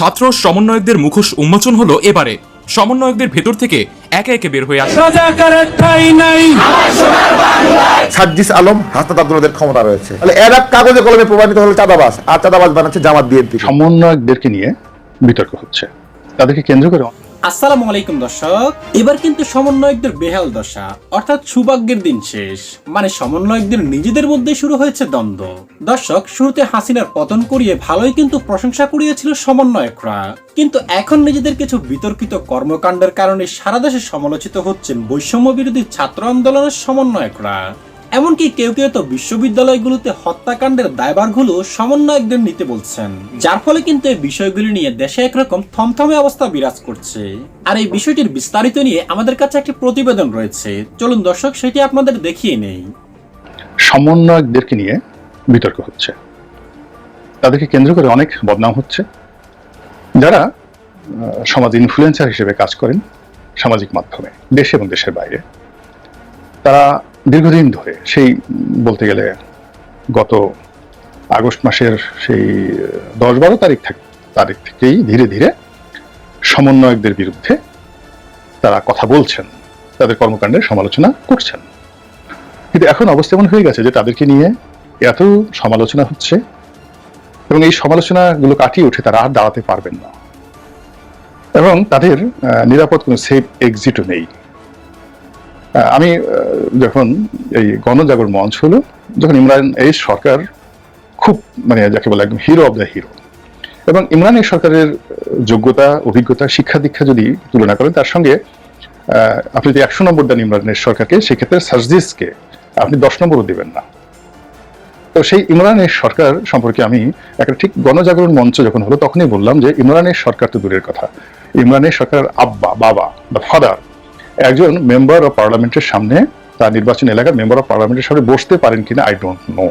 ছাত্র সমন্বয়কদের মুখোশ উন্মোচন হলো এবারে। সমন্বয়কদের ভেতর থেকে একে একে বের হয়ে আসে। সাজ্জিস আলম হাসনাত আব্দুল্লাদের ক্ষমতা রয়েছে। তাহলে এরা কাগজে কলমে প্রমাণিত হলো চাঁদাবাস আর চাঁদাবাস বানাচ্ছে জামাত বিএনপি। সমন্বয়কদেরকে নিয়ে বিতর্ক হচ্ছে। তাদেরকে কেন্দ্র করে আসসালামু আলাইকুম, দর্শক। এবার কিন্তু সমন্বয়কদের বেহাল দশা, অর্থাৎ সৌভাগ্যের দিন শেষ। মানে সমন্বয়কদের নিজেদের মধ্যে শুরু হয়েছে দ্বন্দ্ব। দর্শক, শুরুতে হাসিনার পতন করিয়ে ভালোই কিন্তু প্রশংসা করিয়েছিল সমন্বয়করা। কিন্তু এখন নিজেদের কিছু বিতর্কিত কর্মকাণ্ডের কারণে সারা দেশে সমালোচিত হচ্ছেন বৈষম্য বিরোধী ছাত্র আন্দোলনের সমন্বয়করা। এমনকি কেউ কেউ তো বিশ্ববিদ্যালয়গুলোতে হত্যাকাণ্ডের দায়ভারগুলো সমন্বয়কদের নিতে বলছেন। যার ফলে কিন্তু এই বিষয়গুলি নিয়ে দেশে একরকম থমথমে অবস্থা বিরাজ করছে। আর এই বিষয়টির বিস্তারিত নিয়ে আমাদের কাছে একটি প্রতিবেদন রয়েছে। চলুন দর্শক, সেটি আপনাদের দেখিয়ে নেই। সমন্বয়কদেরকে নিয়ে বিতর্ক হচ্ছে। তাদেরকে কেন্দ্র করে অনেক বদনাম হচ্ছে। যারা সমাজ ইনফ্লুয়েন্সার হিসেবে কাজ করেন সামাজিক মাধ্যমে, দেশে এবং দেশের বাইরে, তারা দীর্ঘদিন ধরে, সেই বলতে গেলে গত আগস্ট মাসের সেই দশ বারো তারিখ তারিখ থেকেই ধীরে ধীরে সমন্বয়কদের বিরুদ্ধে তারা কথা বলছেন, তাদের কর্মকাণ্ডের সমালোচনা করছেন। কিন্তু এখন অবস্থা এমন হয়ে গেছে যে তাদেরকে নিয়ে এত সমালোচনা হচ্ছে এবং এই সমালোচনাগুলো কাটিয়ে উঠে তারা আর দাঁড়াতে পারবেন না। এবং তাদের নিরাপদ কোনো সেফ এক্সিটও নেই। আমি যখন এই গণজাগরণ মঞ্চ হলো, যখন ইমরান এই সরকার খুব মানে যাকে বলে একদম হিরো অব দ্য হিরো এবং ইমরান এই সরকারের যোগ্যতা, অভিজ্ঞতা, শিক্ষা দীক্ষা যদি তুলনা করেন, তার সঙ্গে আপনি যদি একশো নম্বর দেন ইমরানের সরকারকে, সেক্ষেত্রে সার্জিসকে আপনি দশ নম্বরও দেবেন না। তো সেই ইমরানের সরকার সম্পর্কে আমি একটা ঠিক গণজাগরণ মঞ্চ যখন হলো, তখনই বললাম যে ইমরানের সরকার তো দূরের কথা। ইমরানের সরকার আব্বা, বাবা বা ফাদার একজন মেম্বার অফ পার্লামেন্টের সামনে তার নির্বাচন এলাকার মেম্বার অফ পার্লামেন্টের সামনে বসতে পারেন কিনা আই ডোন্ট নো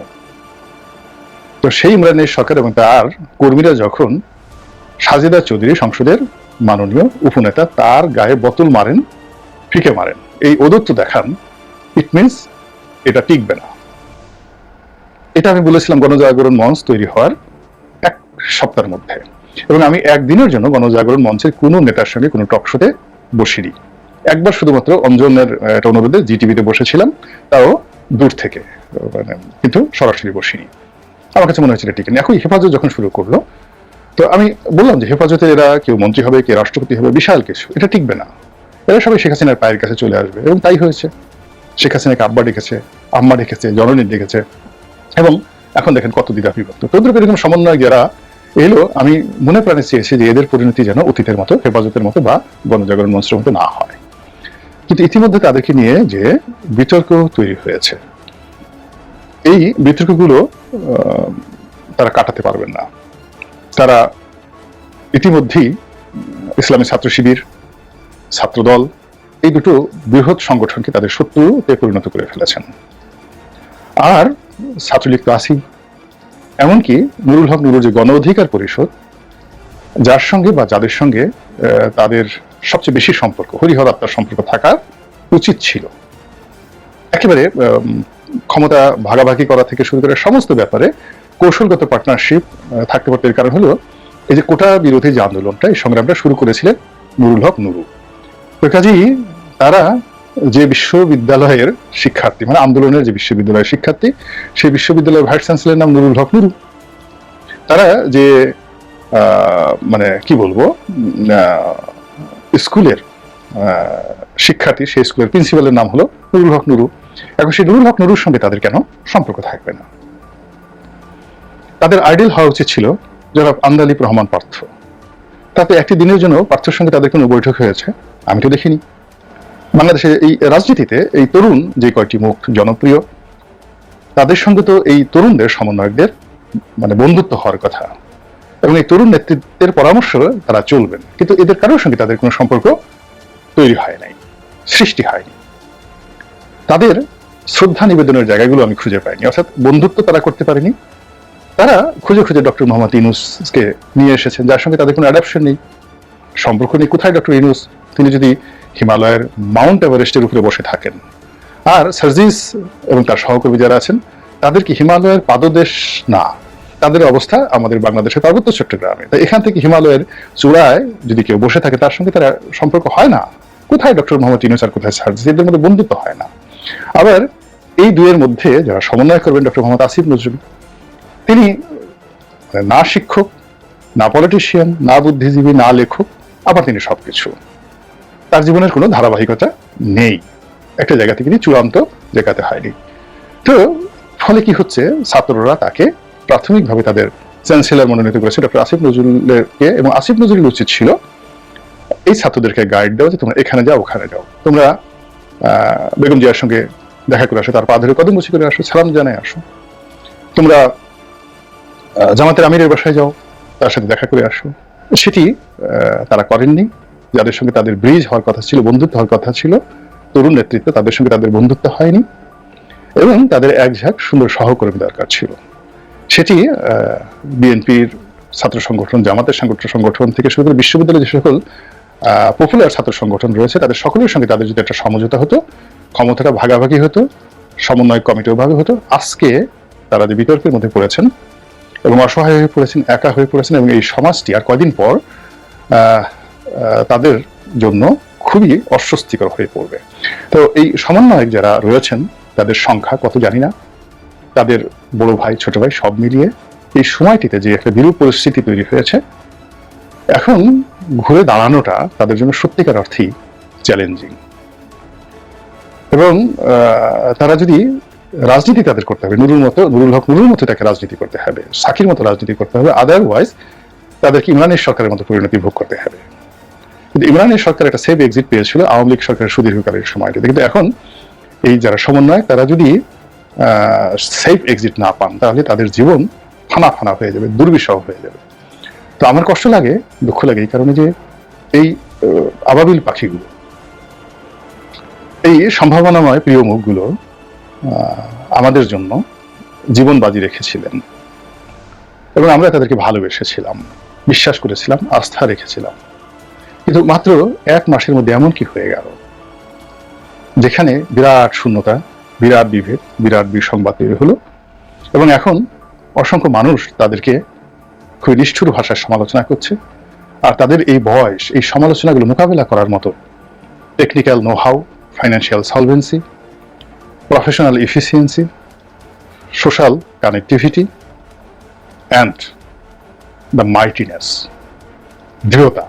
তো সেই ইমরানের সরকার এবং তার কর্মীরা যখন সাজেদা চৌধুরী সংসদের মাননীয় উপনেতা, তার গায়ে বোতল মারেন, ফিকে মারেন। এই ওদত্ত দেখান ইট মিনস এটা টিকবে না। এটা আমি বলেছিলাম, গণজাগরণ মঞ্চ তৈরি হওয়ার এক সপ্তাহের মধ্যে। এবং আমি একদিনের জন্য গণজাগরণ মঞ্চের কোনো নেতার সঙ্গে কোনো টক শোতে বসিনি। একবার শুধুমাত্র অঞ্জনের একটা অনুরোধে জি টিভিতে বসেছিলাম, তাও দূর থেকে মানে কিন্তু সরাসরি বসিনি। আমার কাছে মনে হয়েছিল, ঠিক এখন হেফাজত যখন শুরু করল, তো আমি বললাম যে হেফাজতে এরা কেউ মন্ত্রী হবে, কে রাষ্ট্রপতি হবে, বিশাল কিছু, এটা টিকবে না। এরা সবাই শেখ হাসিনার পায়ের কাছে চলে আসবে, এবং তাই হয়েছে। শেখ হাসিনাকে আব্বা ডেকেছে, আম্মা ডেকেছে, জননী ডেকেছে, এবং এখন দেখেন কত দ্বিধা বিভক্ত তোদের এরকম সমন্বয় যারা এলো, আমি মনে প্রাণে চেয়েছি যে এদের পরিণতি যেন অতীতের মতো, হেফাজতের মতো বা গণজাগরণ মঞ্চের মতো না হয়। কিন্তু ইতিমধ্যে তাদেরকে নিয়ে যে বিতর্ক তৈরি হয়েছে, এই বিতর্কগুলো তারা কাটাতে পারবেন না। তারা ইতিমধ্যেই ইসলামী ছাত্র শিবির, ছাত্রদল, এই দুটো বৃহৎ সংগঠনকে তাদের শত্রুতে পরিণত করে ফেলেছেন। আর ছাত্রলীগ তো আছেই। এমনকি নুরুল হক নুরুল যে গণ অধিকার পরিষদ, যার সঙ্গে বা যাদের সঙ্গে তাদের সবচেয়ে বেশি সম্পর্ক, হরিহর আত্মার সম্পর্ক থাকা উচিত ছিল। একেবারে ক্ষমতা ভাগাভাগি করা থেকে শুরু করে সমস্ত ব্যাপারে কৌশলগত পার্টনারশিপ থাকতে পারত এর কারণ হলো, এই যে কোটা বিরোধী যে আন্দোলনটা এই সংগ্রামটা শুরু করেছিলেন নুরুল হক নুরু। তো কাজেই তারা যে বিশ্ববিদ্যালয়ের শিক্ষার্থী মানে আন্দোলনের যে বিশ্ববিদ্যালয়ের শিক্ষার্থী, সেই বিশ্ববিদ্যালয়ের ভাইস চ্যান্সেলর নাম নুরুল হক নুরু। তারা যে মানে কি বলব স্কুলের শিক্ষার্থী, সেই স্কুলের প্রিন্সিপালের নাম হলো নুরুল হক নুরু। এখন সেই নুরুল হক নুরুর সঙ্গে তাদের কেন সম্পর্ক থাকবে না? তাদের আইডিয়াল হওয়া উচিত ছিল জনাব আন্দালিব রহমান পার্থ। তাতে একটি দিনের জন্য পার্থর সঙ্গে তাদের কোনো বৈঠক হয়েছে, আমি তো দেখিনি। বাংলাদেশের এই রাজনীতিতে এই তরুণ যে কয়টি মুখ জনপ্রিয়, তাদের সঙ্গে তো এই তরুণদের সমন্বয়কদের মানে বন্ধুত্ব হওয়ার কথা। এবং এই তরুণ নেতৃত্বের পরামর্শ তারা চলবেন। কিন্তু এদের কারোর সঙ্গে তাদের কোনো সম্পর্ক তৈরি হয় নাই, সৃষ্টি হয়নি তাদের শ্রদ্ধা নিবেদনের জায়গাগুলো আমি খুঁজে পাইনি, অর্থাৎ বন্ধুত্ব তারা করতে পারেনি। তারা খুঁজে খুঁজে ডক্টর মোহাম্মদ ইনুসকে নিয়ে এসেছেন, যার সঙ্গে তাদের কোনো অ্যাডাপশন নেই। সম্পর্ক নেই। কোথায় ডক্টর ইনুস তিনি যদি হিমালয়ের মাউন্ট এভারেস্টের উপরে বসে থাকেন। আর সার্জিস এবং তার সহকর্মী যারা আছেন, তাদের কি হিমালয়ের পাদদেশ? না। তাদের অবস্থা আমাদের বাংলাদেশের পার্বত্য চট্টগ্রামে। তাই এখান থেকে হিমালয়ের চূড়ায় যদি কেউ বসে থাকে, তার সঙ্গে তার সম্পর্ক হয় না। কোথায় ডক্টর মোহাম্মদ ইউনুস আর কোথায় সার্জিস এদের মধ্যে বন্ধুত্ব হয় না। আবার এই দুয়ের মধ্যে যারা সমন্বয় করবেন ডক্টর মোহাম্মদ আসিফ নজরুল, তিনি মানে না শিক্ষক, না পলিটিশিয়ান না বুদ্ধিজীবী, না লেখক, আবার তিনি সবকিছু। তার জীবনের কোনো ধারাবাহিকতা নেই। একটা জায়গা থেকে তিনি চূড়ান্ত জায়গাতে হয়নি। তো ফলে কি হচ্ছে? ছাত্ররা তাকে প্রাথমিকভাবে তাদের চ্যান্সেলার মনোনীত করেছে ডক্টর আসিফ নজরুলকে এবং আসিফ নজরুল উচিত ছিল এই ছাত্রদেরকে গাইড দেওয়া যে তোমরা এখানে যাও, ওখানে যাও। তোমরা বেগম জিয়ার সঙ্গে দেখা করে আসো, তার পা ধরে কদম বসি করে আসো, সালাম জানাই আসো। তোমরা জামাতের আমিরের বাসায় যাও, তার সাথে দেখা করে আসো। সেটি তারা করেননি। যাদের সঙ্গে তাদের ব্রিজ হওয়ার কথা ছিল, বন্ধুত্ব হওয়ার কথা ছিল, তরুণ নেতৃত্ব তাদের সঙ্গে তাদের বন্ধুত্ব হয়নি। এবং তাদের এক ঝাঁক সুন্দর সহকর্মী দরকার ছিল। সেটি বিএনপির ছাত্র সংগঠন, জামাতের সংগঠন সংগঠন থেকে শুরু করে বিশ্ববিদ্যালয়ের যে সকল পপুলার ছাত্র সংগঠন রয়েছে, তাদের সকলের সঙ্গে তাদের যদি একটা সমঝোতা হতো, ক্ষমতাটা ভাগাভাগি হতো, সমন্বয় কমিটিও ভাবে হতো, আজকে তারা যে বিতর্কের মধ্যে পড়েছেন এবং অসহায় হয়ে পড়েছেন, একা হয়ে পড়েছেন এবং এই সমাজটি আর কয়দিন পর তাদের জন্য খুবই অস্বস্তিকর হয়ে পড়বে। তো এই সমন্বয়ক যারা রয়েছেন, তাদের সংখ্যা কত জানি না। তাদের বড় ভাই, ছোট ভাই সব মিলিয়ে এই সময়টিতে যে একটা বিরূপ পরিস্থিতি তৈরি হয়েছে, এখন ঘুরে দাঁড়ানোটা তাদের জন্য সত্যিকার অর্থেই চ্যালেঞ্জিং এবং তারা যদি রাজনীতি তাদের করতে হবে, নুরুল মতো, নুরুল হক নুরুল মতো তাকে রাজনীতি করতে হবে, সাকির মতো রাজনীতি করতে হবে আদারওয়াইজ তাদেরকে ইমরানের সরকারের মতো পরিণতি ভোগ করতে হবে। কিন্তু ইমরানের সরকার একটা সেফ এক্সিট পেয়েছিল আওয়ামী লীগ সরকারের সুদীর্ঘকালের সময়টিতে কিন্তু এখন এই যারা সমন্বয় তারা যদি সেফ এক্সিট না পান, তাহলে তাদের জীবন ফানা ফানা হয়ে যাবে, দুর্বিষহ হয়ে যাবে। তো আমার কষ্ট লাগে, দুঃখ লাগে এই কারণে যে এই আবাবিল পাখিগুলো, এই সম্ভাবনাময় প্রিয় মুখগুলো আমাদের জন্য জীবন বাজি রেখেছিলেন। এবং আমরা তাদেরকে ভালোবেসেছিলাম, বিশ্বাস করেছিলাম, আস্থা রেখেছিলাম। কিন্তু মাত্র এক মাসের মধ্যে এমন কি হয়ে গেল? যেখানে বিরাট শূন্যতা বিরাট বিভেদ, বিরাট বিসংবাদ তৈরি হলো। এবং এখন অসংখ্য মানুষ তাদেরকে খুবই নিষ্ঠুর ভাষায় সমালোচনা করছে। আর তাদের এই বয়স, এই সমালোচনাগুলো মোকাবেলা করার মতো technical know how financial solvency professional efficiency social connectivity and the mightiness দৃঢ়তা।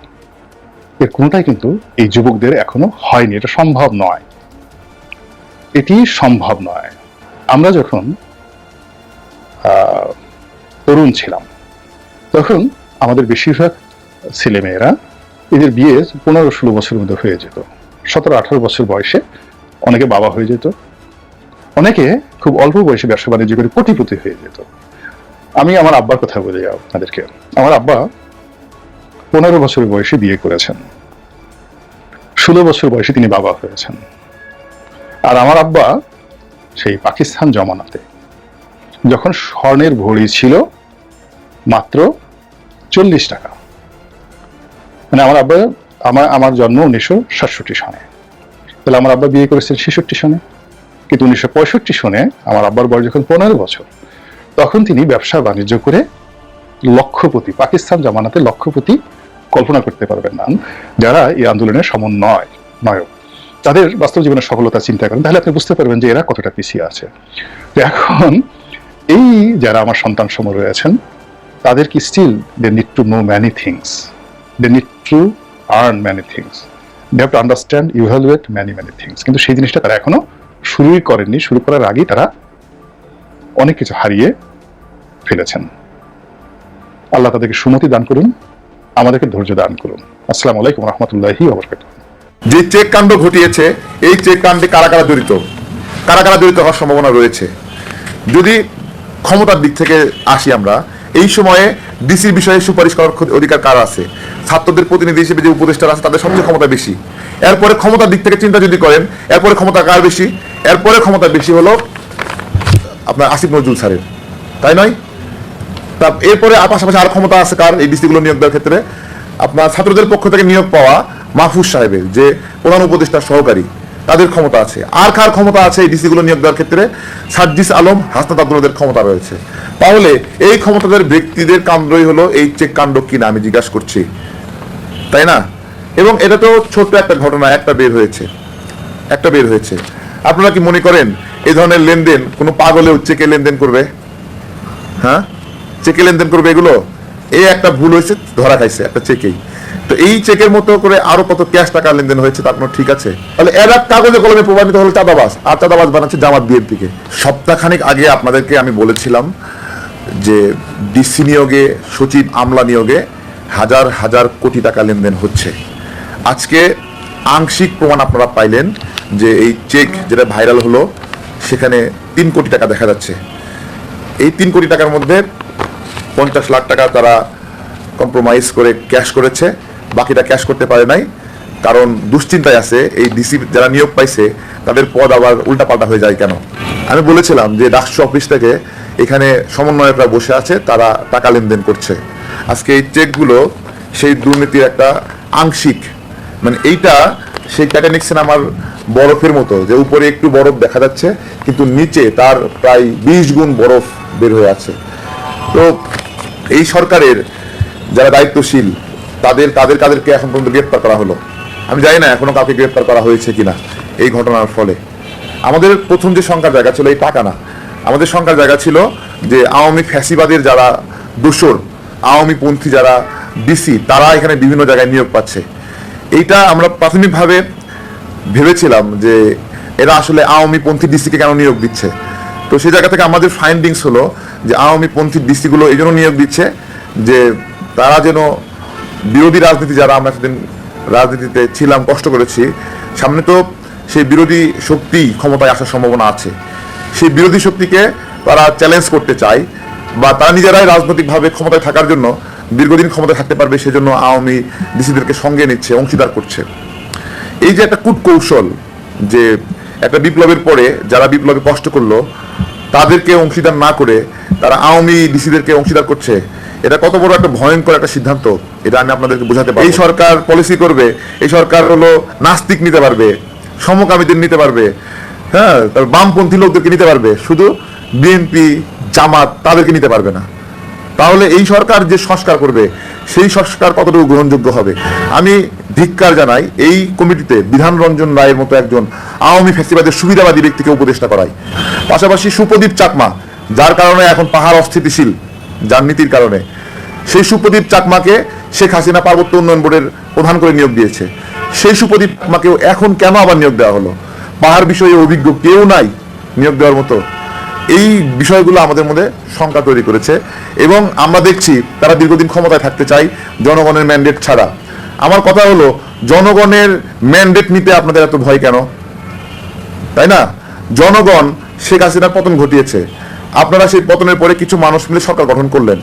এর কোনোটাই কিন্তু এই যুবকদের এখনও হয়নি, এটা সম্ভব নয়। এটি সম্ভব নয়। আমরা যখন তরুণ ছিলাম, তখন আমাদের বেশিরভাগ ছেলেমেয়েরা এদের বিয়ে পনেরো ষোলো বছরের মধ্যে হয়ে যেত। সতেরো আঠারো বছর বয়সে অনেকে বাবা হয়ে যেত, অনেকে খুব অল্প বয়সে ব্যবসা বাণিজ্য করে কোটিপতি হয়ে যেত। আমি আমার আব্বার কথা বলে যাও আপনাদেরকে। আমার আব্বা পনেরো বছর বয়সে বিয়ে করেছেন। ষোলো বছর বয়সে তিনি বাবা হয়েছেন। আর আমার আব্বা সেই পাকিস্তান জমানাতে। যখন স্বর্ণের ভরি ছিল মাত্র চল্লিশ টাকা। মানে আমার আব্বা, আমার আমার জন্ম উনিশশো সাতষট্টি সনে। তাহলে আমার আব্বা বিয়ে করেছেন ছেষট্টি সনে। কিন্তু উনিশশো পঁয়ষট্টি সনে আমার আব্বার বয়স যখন পনেরো বছর, তখন তিনি ব্যবসা বাণিজ্য করে লক্ষপতি, পাকিস্তান জামানাতে লক্ষপতি কল্পনা করতে পারবেন না। যারা এই আন্দোলনের সমন্বয়, নয়ক। তাদের বাস্তব জীবনের সফলতা চিন্তা করেন, তাহলে আপনি বুঝতে পারবেন যে এরা কতটা পিছিয়ে আছে। এখন এই যারা আমার সন্তান সম রয়েছেন, তাদের কি still they need to know many things they need to earn many things they have to understand evaluate many many things কিন্তু সেই জিনিসটা তারা এখনও শুরুই করেননি। শুরু করার আগেই তারা অনেক কিছু হারিয়ে ফেলেছেন। আল্লাহ তাদেরকে সুমতি দান করুন, আমাদেরকে ধৈর্য দান করুন। আসসালামু আলাইকুম রহমতুল্লাহি ওবরকাতুহ যে চেক কাণ্ড ঘটিয়েছে, এই চেক কাণ্ডে কারা কারা জড়িত? কারা কারা জড়িত হওয়ার সম্ভাবনা রয়েছে? যদি ক্ষমতার দিক থেকে আসি আমরা, এই সময়ে ডিসির বিষয়ে সুপারিশ করার অধিকার কার আছে? ছাত্রদের প্রতিনিধি হিসেবে যে উপদেষ্টারা আছে, তাদের সবচেয়ে ক্ষমতা বেশি। এরপরে ক্ষমতার দিক থেকে চিন্তা যদি করেন, এরপরে ক্ষমতা কার বেশি? এরপরে ক্ষমতা বেশি হলো আপনার আসিফ নজরুল স্যারের। তাই নয়? তা এরপরে পাশাপাশি আর ক্ষমতা আছে কার এই ডিসিগুলো নিয়োগ দেওয়ার ক্ষেত্রে? আপনার ছাত্রদের পক্ষ থেকে নিয়োগ পাওয়া মাহফুজ সাহেবের যে প্রধান উপদেষ্টার সহকারী, তাদের ক্ষমতা আছে। আর কার ক্ষমতা আছে এই ডিসিগুলো নিয়োগ দেওয়ার ক্ষেত্রে? সার্জিস আলম, হাসনাত আব্দুল্লাদের ক্ষমতা রয়েছে। তাহলে এই ক্ষমতাদের ব্যক্তিদের কাণ্ডই হলো এই চেক কাণ্ড কিনা আমি জিজ্ঞাসা করছি। তাই না? এবং এটা তো ছোট্ট একটা ঘটনা, একটা বের হয়েছে। একটা বের হয়েছে। আপনারা কি মনে করেন এই ধরনের লেনদেন, কোনো পাগলেও চেকে লেনদেন করবে? হ্যাঁ? চেকে লেনদেন করবে এগুলো? এই একটা ভুল হয়েছে, ধরা খাইছে একটা চেকেই। তো এই চেকের মতো করে আরও কত ক্যাশ টাকা লেনদেন হয়েছে তার কোনো ঠিক আছে? তাহলে এরা কাগজে কলমে প্রমাণিত হলো চাঁদাবাস আর চাঁদাবাস বানাচ্ছে জামাত বিএনপিকে। সপ্তাহখানেক আগে আপনাদেরকে আমি বলেছিলাম যে ডিসি নিয়োগে, সচিব আমলা নিয়োগে হাজার হাজার কোটি টাকা লেনদেন হচ্ছে। আজকে আংশিক প্রমাণ আপনারা পাইলেন যে এই চেক যেটা ভাইরাল হলো, সেখানে তিন কোটি টাকা দেখা যাচ্ছে। এই তিন কোটি টাকার মধ্যে পঞ্চাশ লাখ টাকা তারা কম্প্রোমাইজ করে ক্যাশ করেছে। বাকিটা ক্যাশ করতে পারে নাই। কারণ দুশ্চিন্তায় আছে, এই ডিসি যারা নিয়োগ পাইছে, তাদের পদ আবার উল্টাপাল্টা হয়ে যায় কেন? আমি বলেছিলাম যে ডাকসু অফিস থেকে এখানে সমন্বয়করা বসে আছে, তারা টাকা লেনদেন করছে। আজকে এই চেকগুলো সেই দুর্নীতির একটা আংশিক মানে এইটা সেই টাইটানিক সিনেমার বরফের মতো, যে উপরে একটু বরফ দেখা যাচ্ছে, কিন্তু নিচে তার প্রায় বিশ গুণ বরফ বের হয়ে আছে। তো এই সরকারের যারা দায়িত্বশীল তাদের তাদের কাদেরকে এখন পর্যন্ত গ্রেপ্তার করা হলো। আমি জানি না এখনও কাউকে গ্রেপ্তার করা হয়েছে কিনা এই ঘটনার ফলে। আমাদের প্রথম যে সংখ্যার জায়গা ছিল এই টাকা না। আমাদের সংখ্যার জায়গা ছিল যে আওয়ামী ফ্যাসিবাদের যারা দোসর আওয়ামী পন্থী যারা ডিসি তারা এখানে বিভিন্ন জায়গায় নিয়োগ পাচ্ছে। এইটা আমরা প্রাথমিকভাবে ভেবেছিলাম যে এরা আসলে আওয়ামী পন্থী ডিসিকে কেন নিয়োগ দিচ্ছে। তো সেই জায়গা থেকে আমাদের ফাইন্ডিংস হলো যে আওয়ামী পন্থী ডিসিগুলো এই জন্য নিয়োগ দিচ্ছে যে তারা যেন বিরোধী রাজনীতি যারা, আমরা সেদিন রাজনীতিতে ছিলাম, কষ্ট করেছি। সামনে তো সেই বিরোধী শক্তি ক্ষমতায় আসার সম্ভাবনা আছে। সেই বিরোধী শক্তিকে তারা চ্যালেঞ্জ করতে চায় বা তারা নিজেরাই রাজনৈতিকভাবে ক্ষমতায় থাকার জন্য দীর্ঘদিন ক্ষমতায় থাকতে পারবে, সেজন্য আওয়ামী ডিসিদেরকে সঙ্গে নিচ্ছে, অংশীদার করছে। এই যে একটা কূটকৌশল যে একটা বিপ্লবের পরে যারা বিপ্লবে কষ্ট করল, তাদেরকে অংশীদার না করে তারা আওয়ামী ডিসিদেরকে অংশীদার করছে এটা কত বড় একটা ভয়ঙ্কর একটা সিদ্ধান্ত, এটা আমি আপনাদেরকে বোঝাতে পারি এই সরকার পলিসি করবে, এই সরকার হলো নাস্তিক নিতে পারবে, সমকামীদের নিতে পারবে হ্যাঁ তারপর বামপন্থী লোকদেরকে নিতে পারবে, শুধু বিএনপি জামাত তাদেরকে নিতে পারবে না। তাহলে এই সরকার যে সংস্কার করবে, সেই সংস্কার কতটুকু গ্রহণযোগ্য হবে? আমি ধিক্কার জানাই, এই কমিটিতে বিধান রঞ্জন রায়ের মতো একজন আওয়ামী ফেস্টিভালের সুবিধাবাদী ব্যক্তিকে উপদেষ্টা করাই। পাশাপাশি সুপ্রদীপ চাকমা, যার কারণে এখন পাহাড় অস্থিতিশীল যার নীতির কারণে। সেই সুপ্রদীপ চাকমাকে শেখ হাসিনা পার্বত্য উন্নয়ন বোর্ডের প্রধান করে নিয়োগ দিয়েছে। সেই সুপ্রদীপ চাকমাকেও এখন কেন আবার নিয়োগ দেওয়া হলো? পাহাড় বিষয়ে অভিজ্ঞ কেউ নাই নিয়োগ দেওয়ার মতো। এই বিষয়গুলো আমাদের মধ্যে শঙ্কা তৈরি করেছে এবং আমরা দেখছি তারা দীর্ঘদিন ক্ষমতায় থাকতে চাই জনগণের ম্যান্ডেট ছাড়া। আমার কথা হলো, জনগণের ম্যান্ডেট নিতে আপনাদের এত ভয় কেন? তাই না? জনগণ শেখ হাসিনার পতন ঘটিয়েছে। আপনারা সেই পতনের পরে কিছু মানুষ মিলে সরকার গঠন করলেন।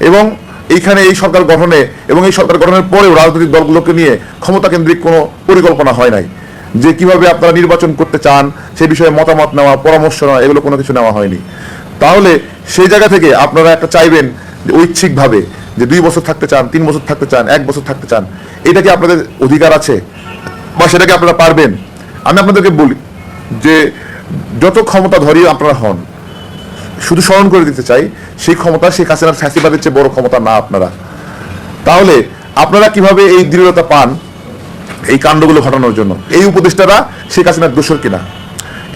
এবং এইখানে এই সরকার গঠনে এবং এই সরকার গঠনের পরেও রাজনৈতিক দলগুলোকে নিয়ে ক্ষমতা কেন্দ্রিক কোনো পরিকল্পনা হয় নাই। যে কীভাবে আপনারা নির্বাচন করতে চান, সে বিষয়ে মতামত নেওয়া, পরামর্শ নেওয়া, এগুলো কোনো কিছু নেওয়া হয়নি। তাহলে সেই জায়গা থেকে আপনারা একটা চাইবেন যে ঐচ্ছিকভাবে যে দুই বছর থাকতে চান, তিন বছর থাকতে চান, এক বছর থাকতে চান, এটা কি আপনাদের অধিকার আছে? বা সেটাকে আপনারা পারবেন? আমি আপনাদেরকে বলি যে যত ক্ষমতা ধরিয়ে আপনারা হন শুধু স্মরণ করে দিতে চাই, সেই ক্ষমতা শেখ হাসিনার ফ্যাসিবাদের চেয়ে বড় ক্ষমতা না আপনারা। তাহলে আপনারা কীভাবে এই দৃঢ়তা পান এই কাণ্ডগুলো ঘটানোর জন্য? এই উপদেষ্টারা শেখ হাসিনার দোষর কিনা?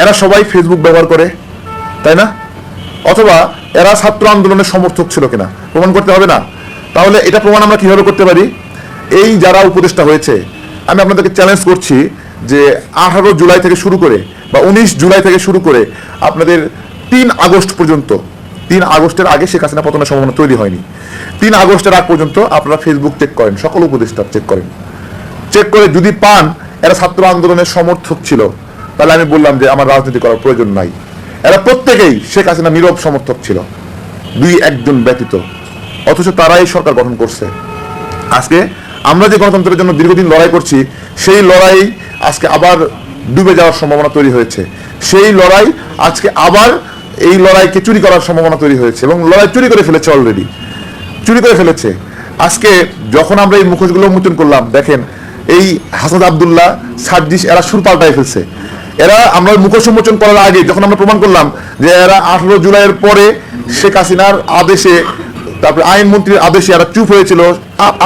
এরা সবাই ফেসবুক ব্যবহার করে, তাই না? অথবা এরা ছাত্র আন্দোলনের সমর্থক ছিল কিনা? প্রমাণ করতে হবে না। তাহলে এটা প্রমাণ আমরা কীভাবে করতে পারি? এই যারা উপদেষ্টা হয়েছে, আমি আপনাদেরকে চ্যালেঞ্জ করছি যে আঠারো জুলাই থেকে শুরু করে বা উনিশ জুলাই থেকে শুরু করে আপনাদের তিন আগস্ট পর্যন্ত, তিন আগস্টের আগে শেখ হাসিনা পতনের সম্ভাবনা তৈরি হয়নি। তিন আগস্টের আগ পর্যন্ত আপনারা ফেসবুক চেক করেন, সকল উপদেষ্টা চেক করেন। চেক করে যদি পান, এরা ছাত্র আন্দোলনের সমর্থক ছিল। তাহলে আমি বললাম যে আমার রাজনীতি করার প্রয়োজন নাই। এরা প্রত্যেকেই শেখ হাসিনা নীরব সমর্থক ছিল। দুই একজন ব্যতীত। অথচ তারাই সরকার গঠন করছে। আজকে আমরা যে গণতন্ত্রের জন্য দীর্ঘদিন লড়াই করছি, সেই লড়াই আজকে আবার ডুবে যাওয়ার সম্ভাবনা তৈরি হয়েছে। সেই লড়াই আজকে আবার এই লড়াইকে চুরি করার সম্ভাবনা তৈরি হয়েছে এবং লড়াই চুরি করে ফেলেছে অলরেডি চুরি করে ফেলেছে। আজকে যখন আমরা এই মুখোশগুলো উন্মোচন করলাম, দেখেন, এই হাসান আবদুল্লাহ, সার্জিস, এরা সুর পাল্টাই ফেলছে। এরা আমরা মুখোশ উন্মোচন করার আগে যখন আমরা প্রমাণ করলাম যে এরা আঠারো জুলাইয়ের পরে শেখ হাসিনার আদেশে, তারপরে আইনমন্ত্রীর আদেশে এরা চুপ হয়েছিল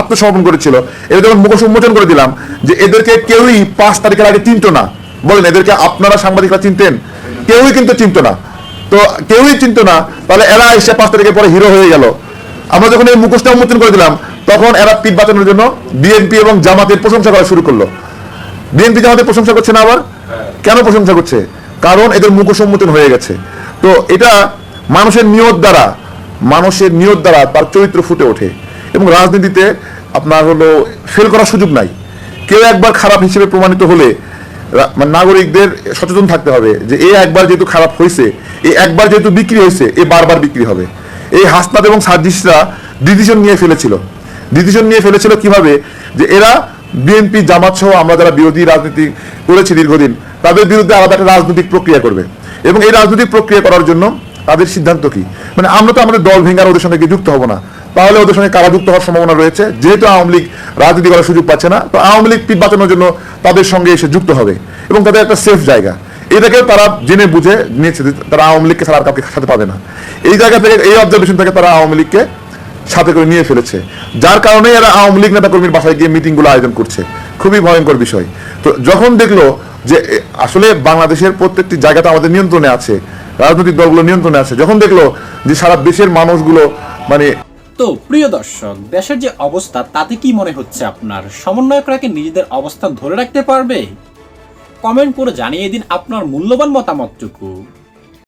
আত্মসমর্পণ করেছিল। এদের যখন মুখোশ উন্মোচন করে দিলাম যে এদেরকে কেউই পাঁচ তারিখের আগে চিনতো না। বলেন, এদেরকে আপনারা সাংবাদিকরা চিনতেন? কেউই কিন্তু চিনতো না। তো কেউই চিনতো না। তাহলে এরা এসে পাঁচ তারিখের পরে হিরো হয়ে গেল। আমরা যখন এই মুখোশটা উন্মোচন করে দিলাম তখন এরা পিঠ বাঁচানোর জন্য বিএনপি এবং জামাতের প্রশংসা করা শুরু করল। বিএনপি জামাতের প্রশংসা করছে না আবার? কেন প্রশংসা করছে? কারণ এদের মুখোশ উন্মোচন হয়ে গেছে। তো এটা মানুষের নিয়ত দ্বারা, মানুষের নিয়ত দ্বারা তার চরিত্র ফুটে ওঠে। এবং রাজনীতিতে আপনার হলো ফেল করার সুযোগ নাই। কেউ একবার খারাপ হিসেবে প্রমাণিত হলে নাগরিকদের সচেতন থাকতে হবে যে এ একবার যেহেতু খারাপ হয়েছে এই একবার যেহেতু বিক্রি হয়েছে এ বারবার বিক্রি হবে। এই হাসনাত এবং সার্জিসরা ডিসিশন নিয়ে ফেলেছিল। ডিসিশন নিয়ে ফেলেছিল কীভাবে? যে এরা বিএনপি জামাত সহ আমরা যারা বিরোধী রাজনীতি করেছি দীর্ঘদিন, তাদের বিরুদ্ধে আলাদা একটা রাজনৈতিক প্রক্রিয়া করবে। এবং এই রাজনৈতিক প্রক্রিয়া করার জন্য তাদের সিদ্ধান্ত কি? মানে আমরা তো আমাদের দল ভেঙার ওদের সঙ্গে যুক্ত হব না। তাহলে ওদের সঙ্গে কারা যুক্ত হওয়ার সম্ভাবনা রয়েছে। যেহেতু আওয়ামী লীগ রাজনীতি করার সুযোগ পাচ্ছে না, তো আওয়ামী লীগ পিঠ বাঁচানোর জন্য তাদের সঙ্গে এসে যুক্ত হবে এবং তাদের একটা সেফ জায়গা। এটাকে তারা জেনে বুঝে নিয়েছে তারা আওয়ামী লীগকে ছাড়া আর কাউকে সাথে পাবে না। এই জায়গা থেকে, এই অবজারভেশন থেকে তারা আওয়ামী লীগকে সাথে করে নিয়ে ফেলেছে। যার কারণে এরা আওয়ামী লীগ নেতা কর্মীর বাসায় গিয়ে মিটিংগুলো আয়োজন করছে। খুবই ভয়ঙ্কর বিষয়। তো যখন দেখল যে আসলে বাংলাদেশের প্রত্যেকটি জায়গাটা আমাদের নিয়ন্ত্রণে আছে, রাজনৈতিক দলগুলো নিয়ন্ত্রণে আছে, যখন দেখল যে সারা দেশের মানুষগুলো মানে তো প্রিয় দর্শক, দেশের যে অবস্থা, তাতে কি মনে হচ্ছে আপনার? সমন্বয়করা কি নিজেদের অবস্থান ধরে রাখতে পারবে? কমেন্ট করে জানিয়ে দিন আপনার মূল্যবান মতামতটুকু।